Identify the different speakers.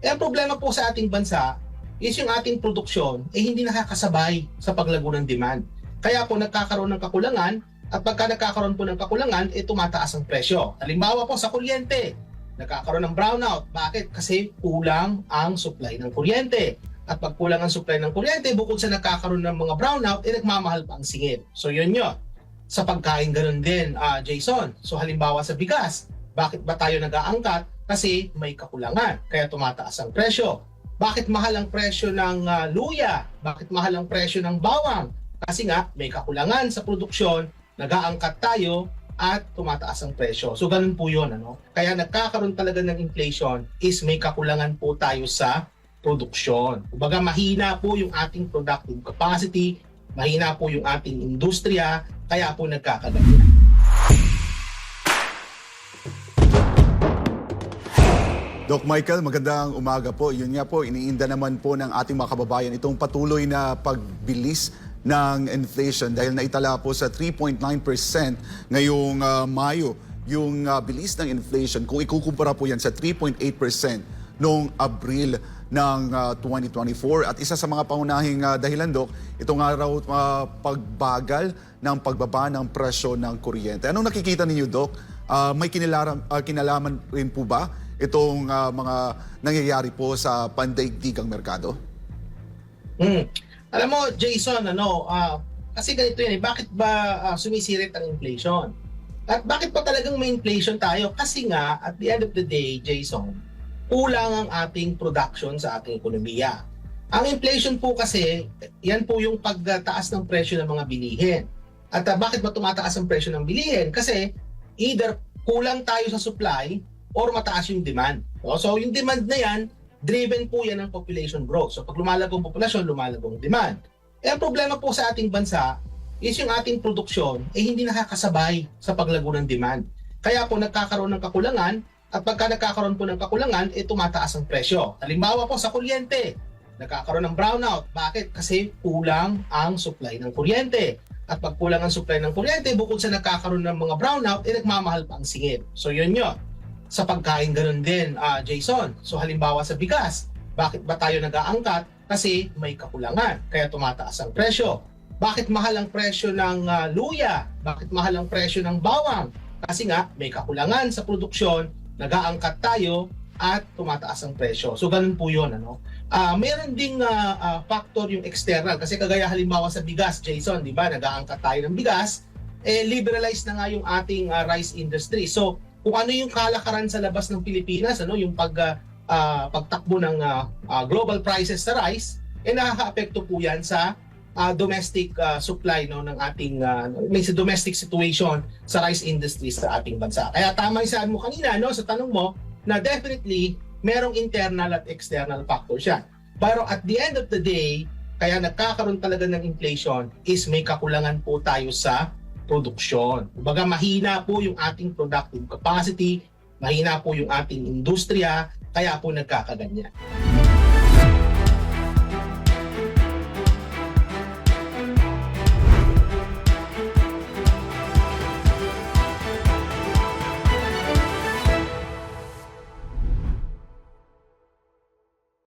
Speaker 1: Eh, ang problema po sa ating bansa is yung ating produksyon eh hindi nakakasabay sa paglago ng demand. Kaya po nagkakaroon ng kakulangan at pagka nagkakaroon po ng kakulangan, eh tumataas ang presyo. Halimbawa po sa kuryente, nagkakaroon ng brownout. Bakit? Kasi kulang ang supply ng kuryente. At pag kulang ang supply ng kuryente, bukod sa nagkakaroon ng mga brownout, eh nagmamahal pa ang singil. So yun yun. Sa pagkain ganun din, ah, Jason. So halimbawa sa bigas, bakit ba tayo nag-aangkat? Kasi may kakulangan, kaya tumataas ang presyo. Bakit mahal ang presyo ng ah, luya? Bakit mahal ang presyo ng bawang? Kasi nga, may kakulangan sa produksyon, nag-aangkat tayo, at tumataas ang presyo. So ganun po yun. Ano? Kaya nagkakaroon talaga ng inflation is may kakulangan po tayo sa produksyon. Kumbaga mahina po yung ating productive capacity, mahina po yung ating industriya, kaya po nagkakaganyan.
Speaker 2: Doc Michael, magandang umaga po. Yun nga po, iniinda naman po ng ating mga kababayan itong patuloy na pagbilis ng inflation dahil naitala po sa 3.9% ngayong ah, Mayo yung ah, bilis ng inflation kung ikukumpara po yan sa 3.8% noong Abril ng ah, 2024 at isa sa mga pangunahing ah, dahilan Doc, ito nga raw ah, pagbagal ng pagbaba ng presyo ng kuryente. Anong nakikita ninyo Doc? Ah, may kinilaram, ah, kinalaman rin po ba itong ah, mga nangyayari po sa pandaigdigang merkado?
Speaker 1: Hmm. Alam mo, Jason, ano, ah, kasi ganito yan eh, bakit ba ah, sumisirit ang inflation? At bakit pa talagang may inflation tayo? Kasi nga, at the end of the day, Jason, kulang ang ating production sa ating ekonomiya. Ang inflation po kasi, yan po yung pagtaas ng presyo ng mga bilihin. At ah, bakit ba tumataas ang presyo ng bilihin? Kasi either kulang tayo sa supply or mataas yung demand. No? So yung demand na yan, driven po yan ng population growth. So pag lumalagong populasyon, lumalagong demand. Eh ang problema po sa ating bansa is yung ating produksyon eh hindi nakakasabay sa paglago ng demand. Kaya po nagkakaroon ng kakulangan at pagka nagkakaroon po ng kakulangan, eh tumataas ang presyo. Halimbawa po sa kuryente, nagkakaroon ng brownout. Bakit? Kasi kulang ang supply ng kuryente. At pag kulang ang supply ng kuryente, bukod sa nagkakaroon ng mga brownout, eh nagmamahal pa ang singil. So yun yun sa pagkain ganun din, ah, Jason. So halimbawa sa bigas, bakit ba tayo nag-aangkat? Kasi may kakulangan, kaya tumataas ang presyo. Bakit mahal ang presyo ng ah, luya? Bakit mahal ang presyo ng bawang? Kasi nga, may kakulangan sa produksyon, nag-aangkat tayo, at tumataas ang presyo. So ganun po yun. Ano? Ah, meron ding ah, ah, factor yung external. Kasi kagaya halimbawa sa bigas, Jason, di ba? Nag-aangkat tayo ng bigas, eh, liberalize na nga yung ating ah, rice industry. So, kung ano yung kalakaran sa labas ng Pilipinas, ano, yung pag ah, ah, pagtakbo ng ah, ah, global prices sa rice, eh nakaka-apekto po yan sa ah, domestic ah, supply no ng ating ah, may sa domestic situation sa rice industry sa ating bansa. Kaya tama yung sabi mo kanina no sa tanong mo na definitely merong internal at external factors yan. Pero at the end of the day, kaya nagkakaroon talaga ng inflation is may kakulangan po tayo sa produksyon. Kumbaga mahina po yung ating productive capacity, mahina po yung ating industriya, kaya po nagkakaganyan.